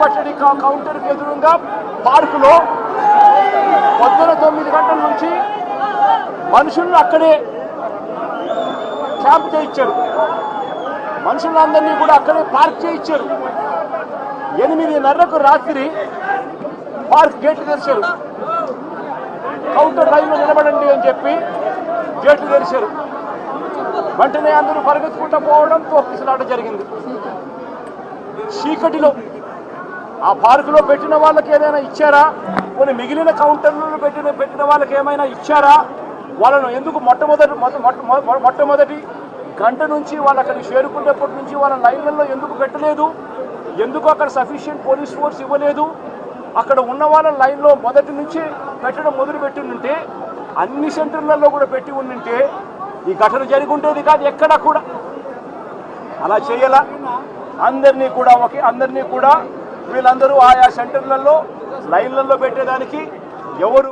పచ్చడి కౌంటర్ ఎదురుగా పార్కులో పొద్దున తొమ్మిది గంటల నుంచి మనుషులను అక్కడే క్యాంప్ చేయించారు. మనుషులందరినీ కూడా అక్కడే పార్క్ చేయించారు. ఎనిమిదిన్నరకు రాత్రి పార్క్ గేట్లు తెరిచారు. కౌంటర్ లైన్లో నిలబడండి అని చెప్పి గేట్లు తెరిచారు. వెంటనే అందరూ పరిగెత్తుకుంటూ పోవడం తోపిసలాట జరిగింది. చీకటిలో ఆ పార్కులో పెట్టిన వాళ్ళకి ఏదైనా ఇచ్చారా? కొన్ని మిగిలిన కౌంటర్లలో పెట్టిన పెట్టిన వాళ్ళకి ఏమైనా ఇచ్చారా? వాళ్ళను ఎందుకు మొట్టమొదటి మొట్టమొదటి గంట నుంచి వాళ్ళు అక్కడికి చేరుకునేప్పటి నుంచి వాళ్ళ లైన్లలో ఎందుకు పెట్టలేదు? ఎందుకు అక్కడ సఫిషియెంట్ పోలీస్ ఫోర్స్ ఇవ్వలేదు? అక్కడ ఉన్న వాళ్ళ లైన్లో మొదటి నుంచి పెట్టడం మొదలు పెట్టి ఉంటే అన్ని సెంటర్లలో కూడా పెట్టి ఉండింటే ఈ ఘటన జరిగి ఉండేది కాదు ఎక్కడా కూడా. అలా చేయాల. అందరినీ కూడా ఒకే అందరినీ కూడా వీళ్ళందరూ ఆయా సెంటర్లలో లైన్లలో పెట్టేదానికి ఎవరు